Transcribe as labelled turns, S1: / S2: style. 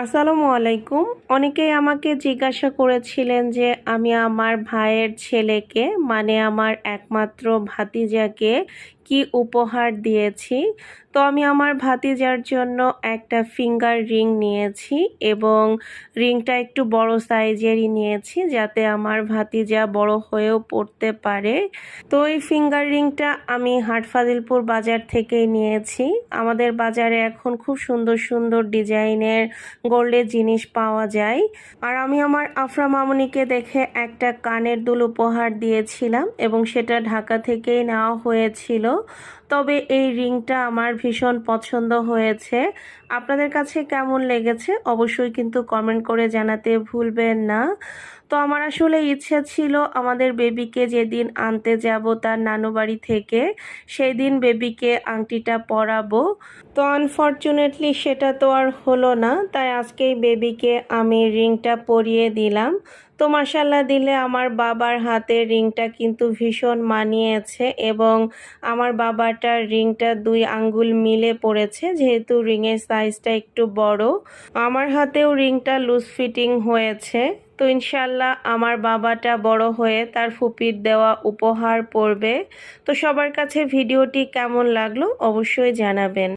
S1: আসসালামু আলাইকুম। অনেকেই আমাকে জিজ্ঞাসা করেছিলেন যে আমি আমার ভাইয়ের ছেলেকে মানে আমার একমাত্র ভাতিজাকে, কি উপহার দিয়েছি। তো আমি আমার ভাতিজার জন্য একটা ফিঙ্গার রিং নিয়েছি এবং রিংটা একটু বড় সাইজেরই নিয়েছি যাতে আমার ভাতিজা বড় হয়েও পড়তে পারে। তো এই ফিঙ্গার রিংটা আমি হাটফাজিলপুর বাজার থেকেই নিয়েছি। আমাদের বাজারে এখন খুব সুন্দর সুন্দর ডিজাইনের গোল্ডের জিনিস পাওয়া যায়। আর আমি আমার আফরা মামনিকে দেখে একটা কানের দুল উপহার দিয়েছিলাম এবং সেটা ঢাকা থেকেই নেওয়া হয়েছিল। তবে এই রিংটা আমার ভীষণ পছন্দ হয়েছে। আপনাদের কাছে কেমন লেগেছে? অবশ্যই কিন্তু কমেন্ট করে জানাতে ভুলবেন না। তো আমার আসলে ইচ্ছে ছিল আমাদের বেবিকে যেদিন আনতে যাব তার নানু বাড়ি থেকে সেই দিন বেবিকে আংটিটা পরাবো। তো আনফর্চুনেটলি সেটা তো আর হলো না, তাই আজকেই বেবিকে আমি রিংটা পরিয়ে দিলাম। তো মাসাল্লাহ দিলে আমার বাবার হাতে রিংটা কিন্তু ভীষণ মানিয়েছে এবং আমার বাবাটার রিংটা দুই আঙ্গুল মিলে পড়েছে, যেহেতু রিংয়ের সাইজটা একটু বড়। আমার হাতেও রিংটা লুজ ফিটিং হয়েছে। তো ইনশাল্লাহ আমার বাবাটা বড় হয়ে তার ফুপির দেওয়া উপহার পড়বে। তো সবার কাছে ভিডিওটি কেমন লাগল অবশ্যই জানাবেন।